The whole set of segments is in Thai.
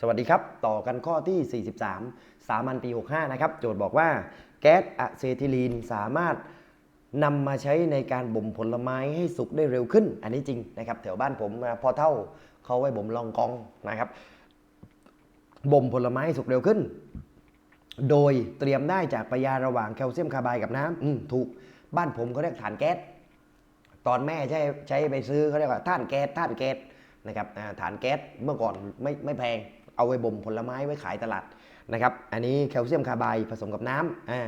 สวัสดีครับ ต่อกันข้อที่ 43 สามัญปี 65 นะครับ โจทย์บอกว่าแก๊สอะเซทิลีนสามารถนำมาใช้ในการบ่มผลไม้ให้สุกได้เร็วขึ้น อันนี้จริงนะครับแถวบ้านผมพอเท่าเขาไว้บ่มลองกองนะครับบ่มผลไม้ให้สุกเร็วขึ้น โดยเตรียมได้จากปยาระหว่างแคลเซียมคาร์บด์กับน้ำอืมถูกบ้านผมเขาเรียกฐานแก๊สตอนแม่ใช้ใช้ไปซื้อเขาเรียกว่าท่านแก๊สท่านแก๊สนะครับอ่าฐานแก๊สเมื่อก่อนไม่ไม่แพง เอาไว้บ่มผลไม้ไว้ขายตลาดนะครับ อันนี้แคลเซียมคาร์ไบด์ผสมกับน้ำอ่า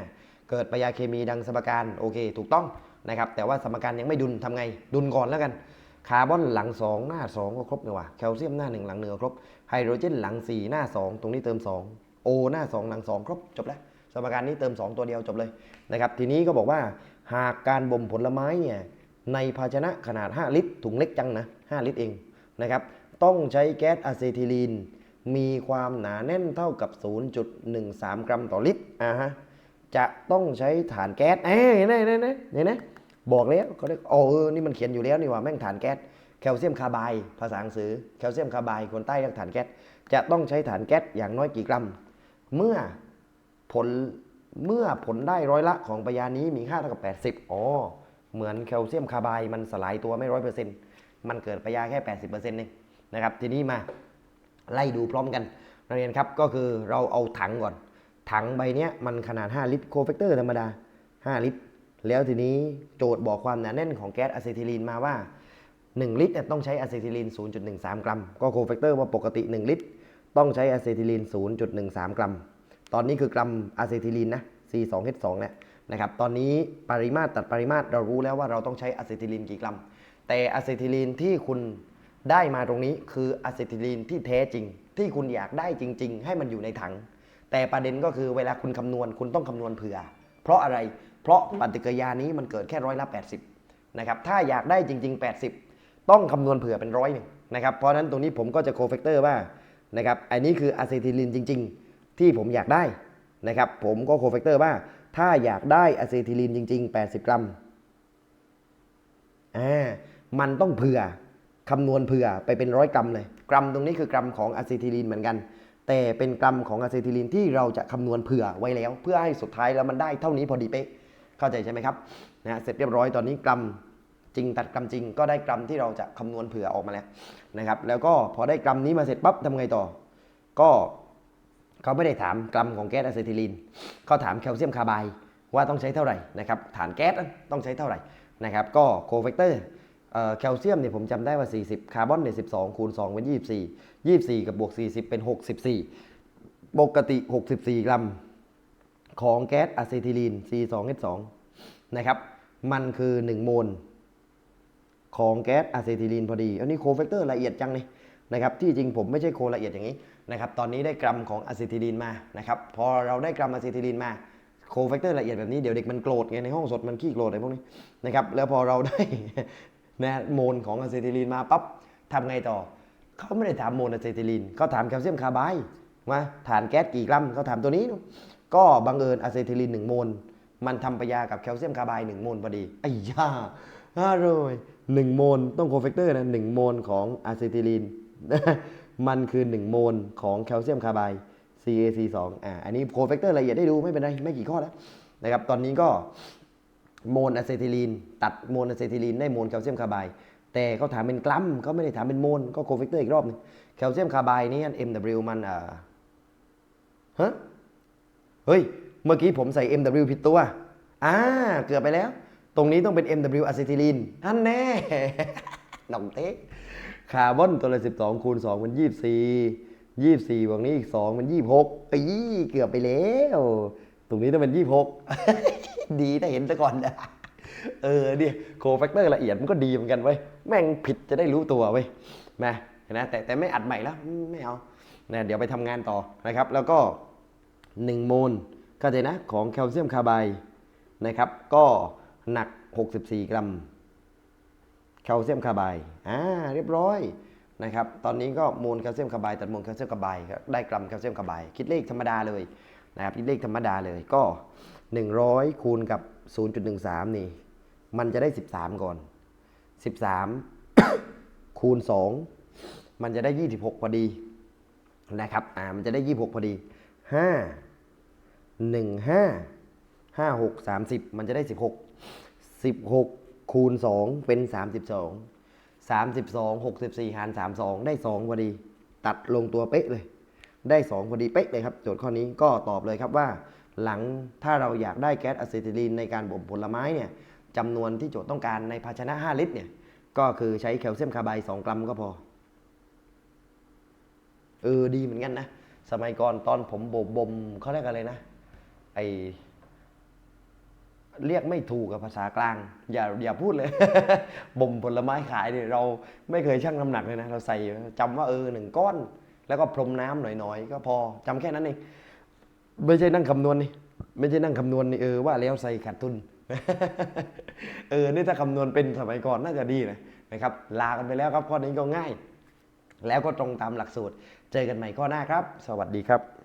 เกิดปฏิกิริยาเคมีดังสมการโอเคถูกต้องนะครับแต่ว่าสมการยังไม่ดุลทำไง ดุลก่อนแล้วกัน คาร์บอนหลัง 2 หน้า 2 ก็ครบเลยว่ะแคลเซียมหน้า 1 หลังหนึ่งครบไฮโดรเจนหลัง 4 หน้า 2 ตรงนี้เติม2โอหน้า 2 หลัง 2 ครบจบแล้วสมการนี้เติม 2 ตัวเดียวจบเลยนะครับทีนี้ก็บอกว่าหากการบ่มผลไม้เนี่ยในภาชนะขนาด 5 ลิตรถุงเล็กจังนะ 5 ลิตรเองนะครับต้องใช้แก๊สอะเซทิลีน มีความหนาแน่นเท่ากับ 0.13 กรัมต่อลิตรอ่าฮะจะต้องใช้ฐานแก๊สเอ้ยเห็นไหมเห็นไหมเห็นไหมบอกแล้วเขาเรียกอ๋อเออนี่มันเขียนอยู่แล้วนี่ว่าแม่งฐานแก๊สแคลเซียมคาร์ไบด์ภาษาหนังสือแคลเซียมคาร์ไบด์คนใต้เรียกฐานแก๊สจะต้องใช้ฐานแก๊สอย่างน้อยกี่กรัม เมื่อผลเมื่อผลได้ร้อยละของปยานี้มีค่าเท่ากับ 80อ๋อเหมือนแคลเซียมคาร์ไบด์มันสลายตัวไม่ร้อยเปอร์เซ็นต์มันเกิดปยาแค่ 80%เองนะครับทีนี้มา ไล่ดูพร้อมกันนักเรียนครับก็คือเราเอาถังก่อน ถังใบนี้มันขนาด 5 ลิตรโคเฟกเตอร์ธรรมดา 5 ลิตร แล้วทีนี้โจทย์บอกความหนาแน่นของแก๊สอะเซทิลีนมาว่า 1 ลิตรเนี่ยต้องใช้อะเซทิลีน 0.13 กรัม ก็โคเฟกเตอร์ว่าปกติ 1 ลิตร ต้องใช้อะเซทิลีน 0.13 กรัม ตอนนี้คือกรัมอะเซทิลีนนะ C2H2 เนี่ยนะครับตอนนี้ปริมาตรตัดปริมาตรเรารู้แล้วว่าเราต้องใช้อะเซทิลีนกี่กรัม แต่อะเซทิลีนที่คุณ ได้มาตรงนี้คืออะเซทิลีนที่แท้จริง ที่คุณอยากได้จริง ๆ ให้มันอยู่ในถัง แต่ประเด็นก็คือเวลาคุณคำนวณคุณต้องคำนวณเผื่อ เพราะอะไรเพราะปฏิกิริยานี้มันเกิดแค่ร้อยละ 80นะครับถ้าอยากได้จริง ๆ 80 ต้องคำนวณเผื่อเป็นร้อยหนึ่งนะครับเพราะนั้นตรงนี้ผมก็จะโคเฟกเตอร์ว่านะครับอันนี้คืออะเซทิลีนจริง ๆ ที่ผมอยากได้นะครับผมก็โคเฟกเตอร์ว่าถ้าอยากได้อะเซทิลีนจริง ๆ 80 กรัมอ่ามันต้องเผื่อ คำนวณเผื่อไปเป็นร้อยกรัมเลย กรัมตรงนี้คือกรัมของอะเซทิลีนเหมือนกัน แต่เป็นกรัมของอะเซทิลีนที่เราจะคำนวณเผื่อไว้แล้ว เพื่อให้สุดท้ายแล้วมันได้เท่านี้พอดีเป๊ะเข้าใจใช่ไหมครับนะฮะเสร็จเรียบร้อยตอนนี้กรัมจริงตัดกรัมจริง ก็ได้กรัมที่เราจะคำนวณเผื่อออกมาแล้วนะครับแล้วก็พอได้กรัมนี้มาเสร็จปั๊บทำไงต่อ ก็เขาไม่ได้ถามกรัมของแก๊สอะเซทิลีนเขาถามแคลเซียมคาร์ไบด์ว่าต้องใช้เท่าไหร่นะครับฐานแก๊สต้องใช้เท่าไหร่นะครับก็โคเฟกเตอร์ แคลเซียมเนี่ยผมจำได้ว่า 40 คาร์บอนเนี่ย 12 คูณ 2 เป็น 24 24 กับบวก 40 เป็น 64 ปกติ 64 กรัม ของแก๊สอะเซทิลีน C2H2 นะครับ มันคือ 1 โมล ของแก๊สอะเซทิลีนพอดี อันนี้โคเฟกเตอร์ละเอียดจังเลยนะครับ ที่จริงผมไม่ใช่โคละเอียดอย่างนี้นะครับ ตอนนี้ได้กรัมของอะเซทิลีนมานะครับ พอเราได้กรัมอะเซทิลีนมาโคเฟกเตอร์ละเอียดแบบนี้เดี๋ยวเด็กมันโกรธไงในห้องสดมันขี้โกรธอะไรพวกนี้นะครับแล้วพอเราได้ นะโมลของอะเซทิลีนมาปั๊บทำไงต่อ เขาไม่ได้ถามโมลอะเซทิลีนเขาถามแคลเซียมคาร์ไบด์มาฐานแก๊สกี่กรัมเขาถามตัวนี้ ก็บังเอิญอะเซทิลีน1โมลมันทำปฏิกิริยากับแคลเซียมคาร์ไบด์1โมลพอดีไอ้ย่าอร่อย1โมลต้องโคเฟกเตอร์นะ1โมลของอะเซทิลีนมันคือ 1 โมลของแคลเซียมคาร์ไบด์ CaC2 อ่าอันนี้โคเฟกเตอร์ละเอียดได้ดูไม่เป็นไร ไม่กี่ข้อแล้วนะครับ ตอนนี้ก็ โมลอะเซทิลีน ตัดโมลอะเซทิลีนได้โมลแคลเซียมคาร์ไบด์แต่เขาถามเป็นกรัมเขาไม่ได้ถามเป็นโมลก็โคเฟกเตอร์อีกรอบหนึงแคลเซียมคาร์ไบด์นี่ MW มันอ่าฮะเฮ้ย เมื่อกี้ผมใส่ MW ผิดตัวอ่าเกือบไปแล้ว ตรงนี้ต้องเป็น MW อะเซทิลีนท่นแน่หนองเต๊กคาร์บอนตัวละ12 คูณ2เป็น 24 24บวกนี้อีก2เป็น26อีเกือบไปแล้ว ตรงนี้ต้องเป็น 26 ดีถ้าเห็นซะก่อนนะเออเนี่ยโคแฟกเตอร์ละเอียดมันก็ดีเหมือนกันเว้ยแม่งผิดจะได้รู้ตัวเว้ยนะเห็นไหมแต่แต่ไม่อัดใหม่แล้วไม่เอานะเดี๋ยวไปทำงานต่อนะครับ แล้วก็ 1 โมลเข้าใจนะของแคลเซียมคาร์ไบด์นะครับ ก็หนัก 64 กรัมแคลเซียมคาร์ไบด์อ่าเรียบร้อยนะครับ ตอนนี้ก็โมลแคลเซียมคาร์ไบด์ตัดโมลแคลเซียมคาร์ไบด์ได้กรัมแคลเซียมคาร์ไบด์คิดเลขธรรมดาเลยนะครับคิดเลขธรรมดาเลยก็ 100 คูณกับ 0.13 นี่ มันจะได้ 13 ก่อน 13 คูณ 2 มันจะได้ 26 พอดีนะครับ อ่า มันจะได้ 26 พอดี 5 1 5 5 6 30 มันจะได้ 16 16 คูณ 2 เป็น 32 32 64 หาร 32 ได้ 2 พอดี ตัดลงตัวเป๊ะเลย ได้ 2 พอดีเป๊ะเลยครับ โจทย์ข้อนี้ก็ตอบเลยครับว่า หลังถ้าเราอยากได้แก๊สอะซิทิลีนในการบ่มผลไม้เนี่ยจำนวนที่โจทย์ต้องการในภาชนะ 5 ลิตรเนี่ยก็คือใช้แคลเซียมคาร์ไบด์2กรัมก็พอ เออดีเหมือนกันนะ สมัยก่อนตอนผมบ่มบ่มเขาเรียกอะไรนะ ไอเรียกไม่ถูกกับภาษากลาง อย่าอย่าพูดเลย บ่มผลไม้ขายเนี่ยเราไม่เคยชั่งน้ำหนักเลยนะ เราใส่จำว่าเออหนึ่งก้อน แล้วก็พรมน้ำหน่อยๆ ก็พอจำแค่นั้นเอง ไม่ใช่นั่งคำนวณนี่ไม่ใช่นั่งคำนวณนี่เออว่าแล้วใส่ขาดทุนเออนี่ถ้าคำนวณเป็นสมัยก่อนน่าจะดีนะนะครับ ลากันไปแล้วครับข้อนี้ก็ง่าย แล้วก็ตรงตามหลักสูตร เจอกันใหม่ข้อหน้าครับ สวัสดีครับ